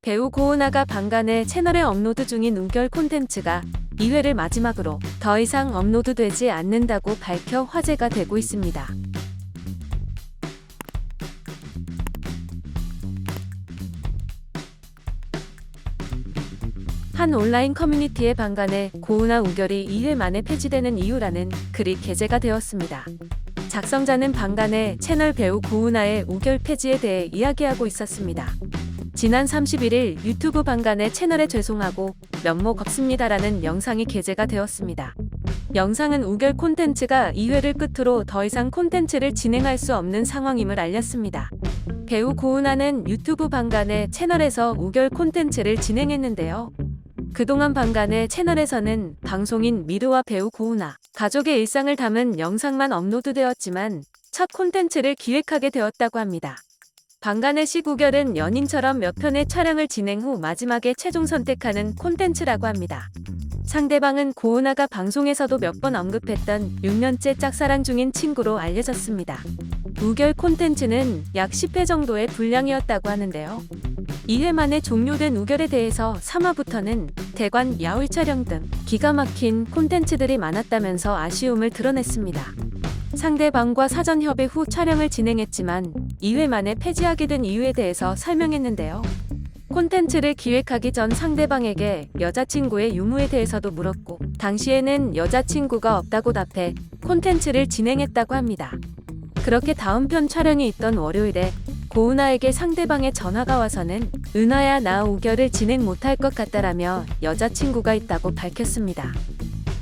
배우 고은아가 방간에 채널에 업로드 중인 우결 콘텐츠가 2회를 마지막으로 더 이상 업로드되지 않는다고 밝혀 화제가 되고 있습니다. 한 온라인 커뮤니티의 방간에 고은아 우결이 2회 만에 폐지되는 이유라는 글이 게재가 되었습니다. 작성자는 방간에 채널 배우 고은아의 우결 폐지에 대해 이야기하고 있었습니다. 지난 31일 유튜브 방간에 채널에 죄송하고 면목 없습니다라는 영상이 게재가 되었습니다. 영상은 우결 콘텐츠가 2회를 끝으로 더 이상 콘텐츠를 진행할 수 없는 상황임을 알렸습니다. 배우 고은아는 유튜브 방간에 채널에서 우결 콘텐츠를 진행했는데요. 그동안 방간의 채널에서는 방송인 미르와 배우 고은아, 가족의 일상을 담은 영상만 업로드되었지만 첫 콘텐츠를 기획하게 되었다고 합니다. 방간의 시구결은 연인처럼 몇 편의 촬영을 진행 후 마지막에 최종 선택하는 콘텐츠라고 합니다. 상대방은 고은아가 방송에서도 몇 번 언급했던 6년째 짝사랑 중인 친구로 알려졌습니다. 우결 콘텐츠는 약 10회 정도의 분량이었다고 하는데요. 2회 만에 종료된 우결에 대해서 3화부터는 대관 야외 촬영 등 기가 막힌 콘텐츠들이 많았다면서 아쉬움을 드러냈습니다. 상대방과 사전 협의 후 촬영을 진행했지만 2회 만에 폐지하게 된 이유에 대해서 설명했는데요. 콘텐츠를 기획하기 전 상대방에게 여자친구의 유무에 대해서도 물었고 당시에는 여자친구가 없다고 답해 콘텐츠를 진행했다고 합니다. 그렇게 다음 편 촬영이 있던 월요일에 고은아에게 상대방의 전화가 와서는 은하야 나 우결을 진행 못할 것 같다라며 여자친구가 있다고 밝혔습니다.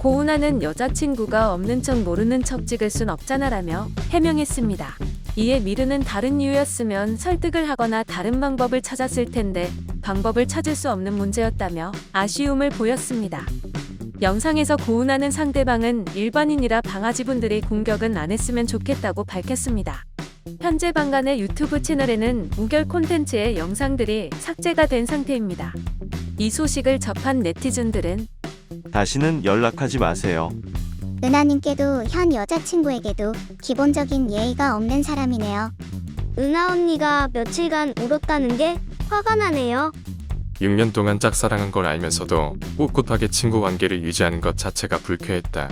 고은아는 여자친구가 없는 척 모르는 척 찍을 순 없잖아라며 해명했습니다. 이에 미르는 다른 이유였으면 설득을 하거나 다른 방법을 찾았을 텐데 방법을 찾을 수 없는 문제였다며 아쉬움을 보였습니다. 영상에서 고은하는 상대방은 일반인이라 방아지분들이 공격은 안 했으면 좋겠다고 밝혔습니다. 현재 방간의 유튜브 채널에는 우결 콘텐츠의 영상들이 삭제가 된 상태입니다. 이 소식을 접한 네티즌들은 다시는 연락하지 마세요. 은하님께도 현 여자친구에게도 기본적인 예의가 없는 사람이네요. 은하 언니가 며칠간 울었다는 게 화가 나네요. 6년 동안 짝사랑한 걸 알면서도 꿋꿋하게 친구 관계를 유지하는 것 자체가 불쾌했다.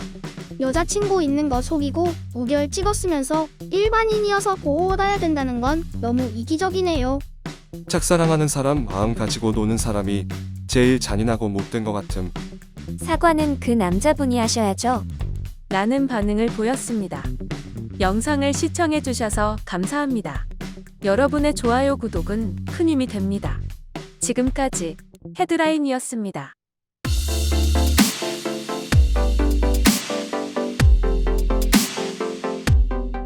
여자친구 있는 거 속이고 우결 찍었으면서 일반인이어서 보호받아야 된다는 건 너무 이기적이네요. 짝사랑하는 사람 마음 가지고 노는 사람이 제일 잔인하고 못된 것 같음. 사과는 그 남자분이 하셔야죠. 라는 반응을 보였습니다. 영상을 시청해주셔서 감사합니다. 여러분의 좋아요, 구독은 큰 힘이 됩니다. 지금까지 헤드라인이었습니다.